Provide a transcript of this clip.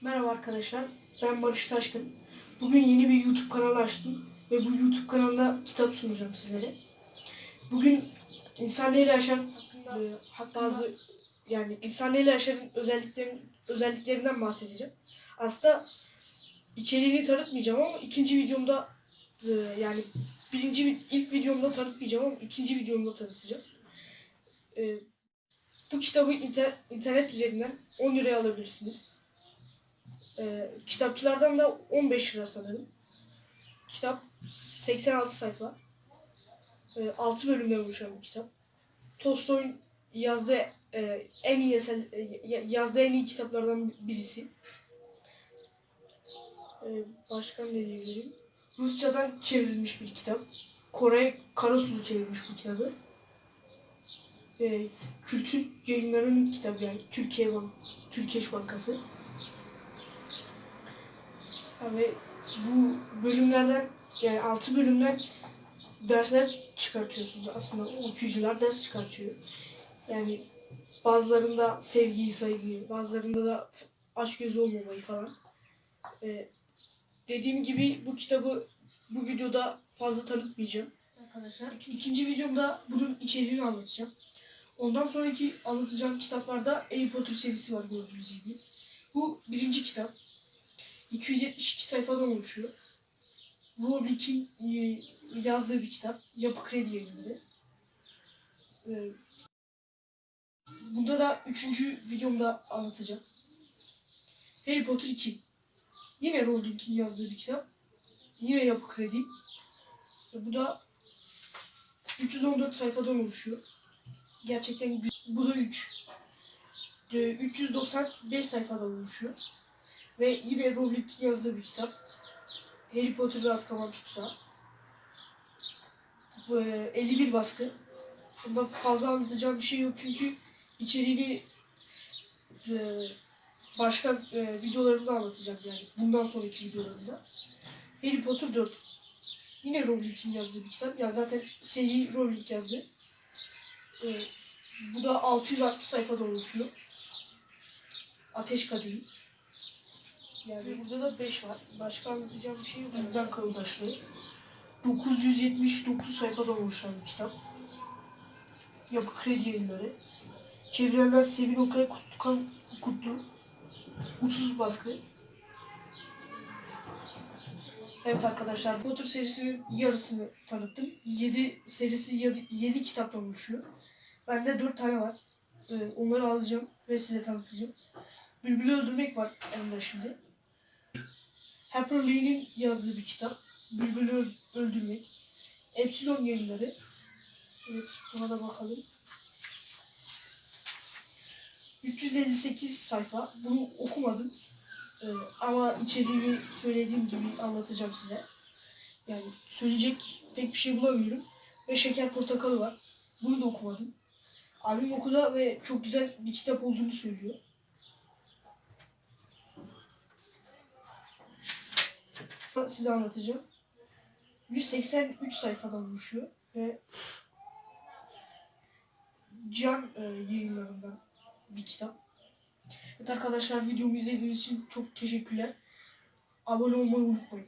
Merhaba arkadaşlar, ben Barış Taşkın. Bugün yeni bir YouTube kanalı açtım ve bu YouTube kanalında kitap sunacağım sizlere. Bugün insan neyle yaşar hakkında bazı yani insan neyle yaşarın özelliklerin özelliklerinden bahsedeceğim. Aslında içeriğini tanıtmayacağım ama ikinci videomda e, yani birinci ilk videomda tanıtmayacağım ama ikinci videomda tanıtacağım. E, Bu kitabı inter- internet üzerinden 10 liraya alabilirsiniz. Ee, kitapçılardan da 15 lira sanırım. Kitap 86 sayfa. Ee, 6 bölümden oluşan bir kitap. Tolstoy'un yazdığı e, en iyi eser, e, ya- yazdığı en iyi kitaplardan birisi. Ee, başka ne diyebilirim? Rusçadan çevrilmiş bir kitap. Kore Karasulu çevirmiş bu kitabı. Ee, kültür yayınlarının kitabı yani Türkiye Bank, Türkiye Bankası. Ve bu bölümlerden yani altı bölümden dersler çıkartıyorsunuz aslında okuyucular ders çıkartıyor. Yani bazılarında sevgiyi, saygıyı, bazılarında da aşk gözü olmamayı falan. Ee, dediğim gibi bu kitabı bu videoda fazla tanıtmayacağım arkadaşlar. İk- İkinci videomda bunun içeriğini anlatacağım. Ondan sonraki anlatacağım kitaplarda Harry Potter serisi var gördüğünüz gibi. Bu birinci kitap. 272 sayfadan oluşuyor. Rowling'in e, yazdığı bir kitap. Yapı Kredi yayınları. Ee, Bunda da üçüncü videomda anlatacağım. Harry Potter 2. Yine Rowling'in yazdığı bir kitap. Yine Yapı Kredi. E, Bu da 314 sayfadan oluşuyor. Gerçekten. Bu da 3. 395 sayfadan oluşuyor. Ve yine Rowling yazdığı bir kitap. Harry Potter ve Azkaban Tutsağı. Bu e, 51 baskı. Bunda fazla anlatacağım bir şey yok çünkü içeriğini e, başka e, videolarımda anlatacağım yani. Bundan sonraki videolarımda. Harry Potter 4. Yine Rowling'in yazdığı bir kitap. Ya zaten seri Rowling yazdı. Bu da 660 sayfadan oluşuyor. Ateş Kadehi. Yani burada da 5 var. Başka anlatacağım bir şey yok. Buradan Kayıdaşlığı. 979 sayfadan oluşan bir kitap. Yapı Kredi Yayınları. Çevirenler Sevin Okay Kutlukan Kutlu. Uçsuz baskı. Evet arkadaşlar Potter serisinin yarısını tanıttım. 7 serisi 7, kitaptan oluşuyor. Bende 4 tane var. Ee, onları alacağım ve size tanıtacağım. Bülbül'ü öldürmek var elimde şimdi. Harper Lee'nin yazdığı bir kitap. Bülbül'ü Öl- öldürmek. Epsilon yayınları. Evet buna da bakalım. 358 sayfa. Bunu okumadım. Ee, ama içeriğini söylediğim gibi anlatacağım size. Yani söyleyecek pek bir şey bulamıyorum. Ve Şeker Portakalı var. Bunu da okumadım. Abim okuda ve çok güzel bir kitap olduğunu söylüyor. Size anlatacağım. 183 sayfadan oluşuyor ve Can e, yayınlarından bir kitap. Evet arkadaşlar videomu izlediğiniz için çok teşekkürler. Abone olmayı unutmayın.